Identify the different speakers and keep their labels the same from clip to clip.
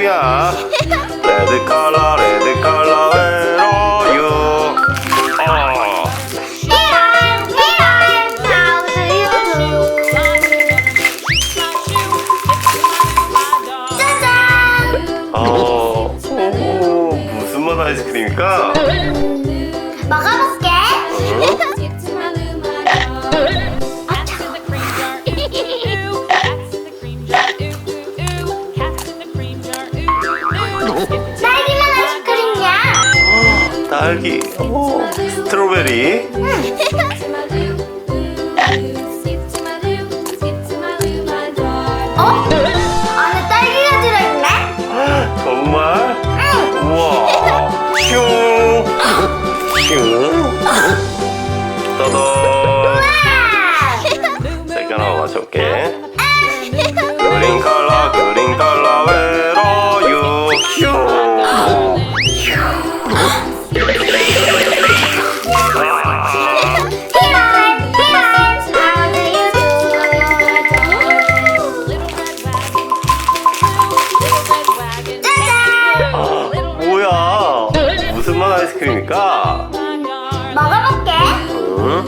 Speaker 1: 이유야 레드 컬러 레드 컬러 외로유 어. 무슨 맛 아이스크림일까? 어? 안에 딸기가 들어있네?
Speaker 2: 정말?
Speaker 1: 응.
Speaker 2: 우와. 슝. 슝. 따단.
Speaker 1: 우와!
Speaker 2: 색깔 하나 맞춰볼게. 그린 컬러, 그린 컬러, 외 아이스크림일까?
Speaker 1: 먹어볼게.
Speaker 2: 응?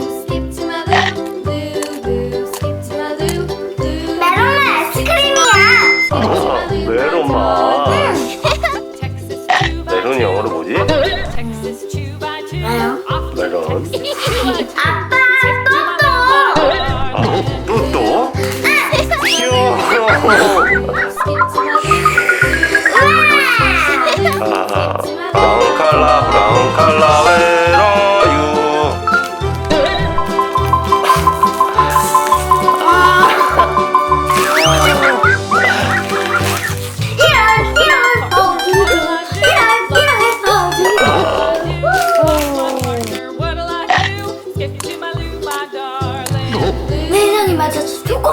Speaker 1: 메론맛 아이스크림이야.
Speaker 2: 아, 메론 맛. 메론 영어로 뭐지? 메론.
Speaker 1: 아빠, 어, 어,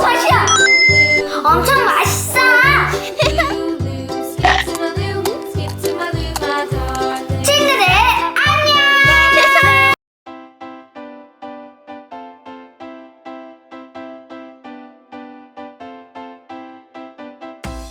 Speaker 1: 맛이야. 엄청